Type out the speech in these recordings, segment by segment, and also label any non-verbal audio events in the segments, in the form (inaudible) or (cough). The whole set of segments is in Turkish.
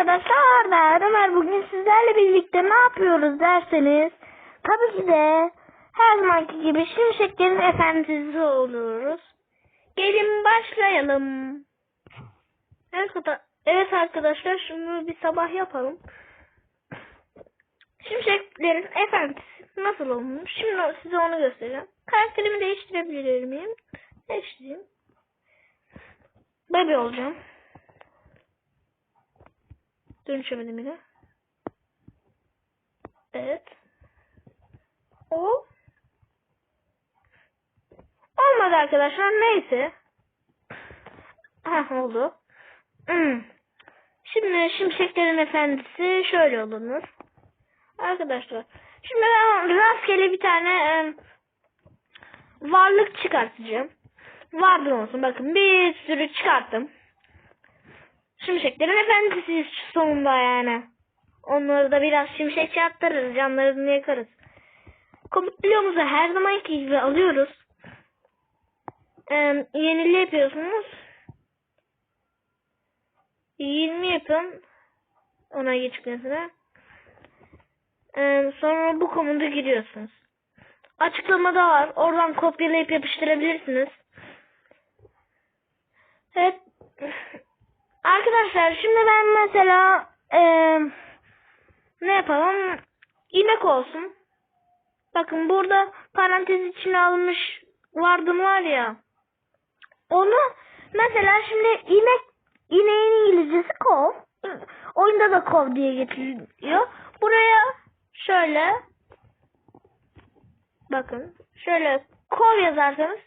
arkadaşlar ben Ömer bugün sizlerle birlikte ne yapıyoruz derseniz tabii ki de her zamanki gibi şimşeklerin efendisi oluyoruz. Gelin başlayalım. Evet, arkada- evet arkadaşlar şimdi bir sabah yapalım. Şimşeklerin efendisi nasıl olmuş? Şimdi size onu göstereceğim. Karakterimi değiştirebilir miyim? Değiştireyim. Baby olacağım. Dönüşemedim yine. Evet. O. Olmadı arkadaşlar. Neyse. Heh oldu. Hmm. Şimdi şimşeklerin efendisi şöyle olunur. Arkadaşlar. Şimdi ben rastgele bir tane e, varlık çıkartacağım. Vardır olsun. Bakın bir sürü çıkarttım. Şimşeklerin efendisi sonunda yani. Onları da biraz şimşek çarptırırız. Canlarını yakarız. Komutluğumuzu her zamanki gibi alıyoruz. Ee, yenili yapıyorsunuz. 20 yapın. Ona geçmesine. Ee, sonra bu komutu giriyorsunuz. Açıklamada var. Oradan kopyalayıp yapıştırabilirsiniz. Evet. Arkadaşlar şimdi ben mesela eee, ne yapalım? İnek olsun. Bakın burada parantez içine alınmış vardım var ya. Onu mesela şimdi inek ineğin İngilizcesi kov. Oyunda da kov diye geçiliyor. Buraya şöyle bakın şöyle kov yazarsanız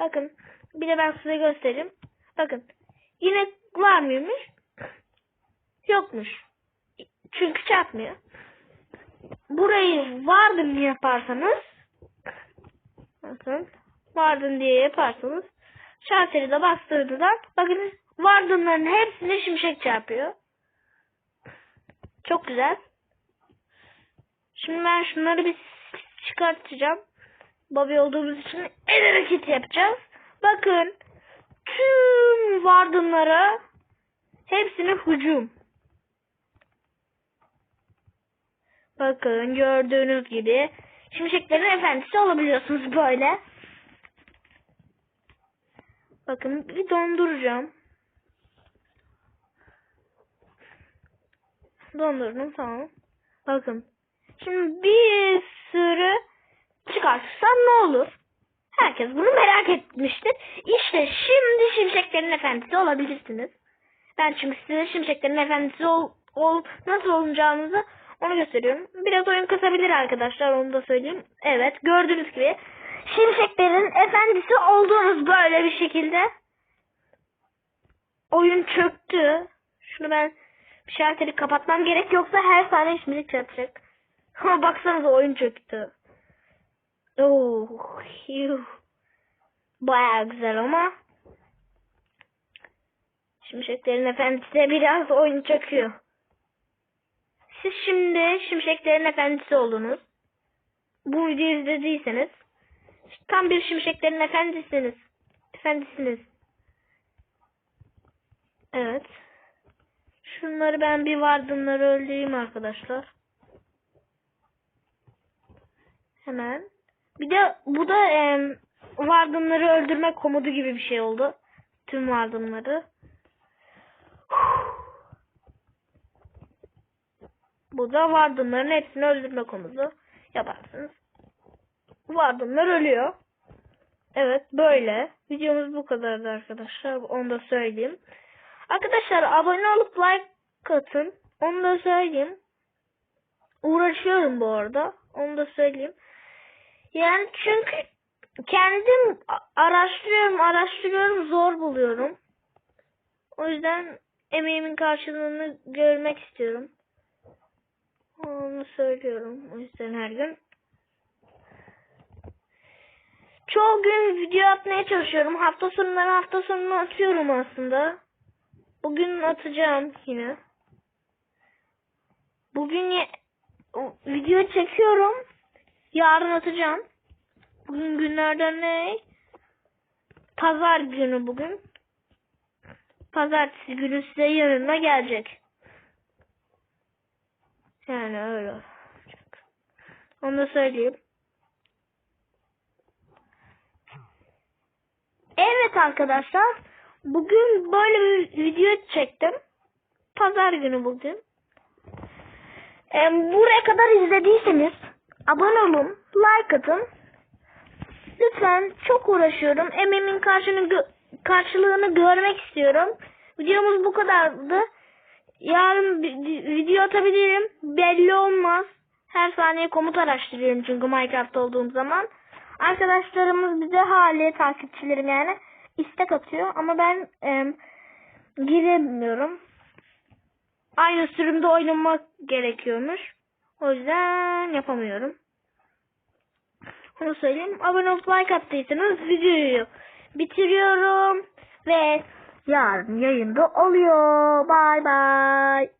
bakın bir de ben size göstereyim. Bakın inek var mıymış? Yokmuş. Çünkü çarpmıyor. Burayı vardın yaparsanız bakın vardın diye yaparsanız şalteri de bastırdığında bakın vardınların hepsine şimşek çarpıyor. Çok güzel. Şimdi ben şunları bir çıkartacağım. Babi olduğumuz için el hareketi yapacağız. Bakın tüm vardınlara hepsine hücum. Bakın gördüğünüz gibi şimşeklerin efendisi olabiliyorsunuz böyle. Bakın bir donduracağım. Dondurdum tamam. Bakın. Şimdi bir sürü çıkartırsam ne olur? Herkes bunu merak etmiştir. İşte şimdi Şimşeklerin Efendisi olabilirsiniz. Ben çünkü size Şimşeklerin Efendisi ol, ol, nasıl olacağınızı onu gösteriyorum. Biraz oyun kısabilir arkadaşlar onu da söyleyeyim. Evet gördüğünüz gibi Şimşeklerin Efendisi olduğunuz böyle bir şekilde. Oyun çöktü. Şunu ben şalteri kapatmam gerek yoksa her saniye şimşek çarpacak. (laughs) Ama baksanıza oyun çöktü. Oh, yuh. Baya güzel ama Şimşeklerin Efendisi de biraz oyun çöküyor. Siz şimdi Şimşeklerin Efendisi oldunuz. Bu videoyu izlediyseniz tam bir Şimşeklerin Efendisiniz. Efendisiniz. Evet. Şunları ben bir vardımları öldüreyim arkadaşlar. Hemen. Bir de bu da e, vardımları öldürme komodu gibi bir şey oldu. Tüm vardımları. Bu da vardımların hepsini öldürme komutu yaparsınız. Vardımlar ölüyor. Evet böyle. Videomuz bu kadardı arkadaşlar. Onu da söyleyeyim. Arkadaşlar abone olup like atın. Onu da söyleyeyim. Uğraşıyorum bu arada. Onu da söyleyeyim. Yani çünkü kendim araştırıyorum, araştırıyorum, zor buluyorum. O yüzden emeğimin karşılığını görmek istiyorum. Onu söylüyorum. O yüzden her gün. Çoğu gün video atmaya çalışıyorum. Hafta sonundan hafta sonuna atıyorum aslında. Bugün atacağım yine. Bugün video çekiyorum. Yarın atacağım. Bugün günlerden ne? Pazar günü bugün. Pazartesi günü size yanına gelecek. Yani öyle olacak. Onu da söyleyeyim. Evet arkadaşlar. Bugün böyle bir video çektim. Pazar günü bugün. Ee, buraya kadar izlediyseniz abone olun, like atın. Lütfen çok uğraşıyorum. Emeğimin karşını gö- karşılığını görmek istiyorum. Videomuz bu kadardı. Yarın video atabilirim. Belli olmaz. Her saniye komut araştırıyorum çünkü Minecraft olduğum zaman. Arkadaşlarımız bize hali takipçilerim yani istek atıyor ama ben em, giremiyorum. Aynı sürümde oynamak gerekiyormuş. O yüzden yapamıyorum. Onu söyleyeyim. Abone olup like attıysanız videoyu bitiriyorum. Ve yarın yayında oluyor. Bye bye.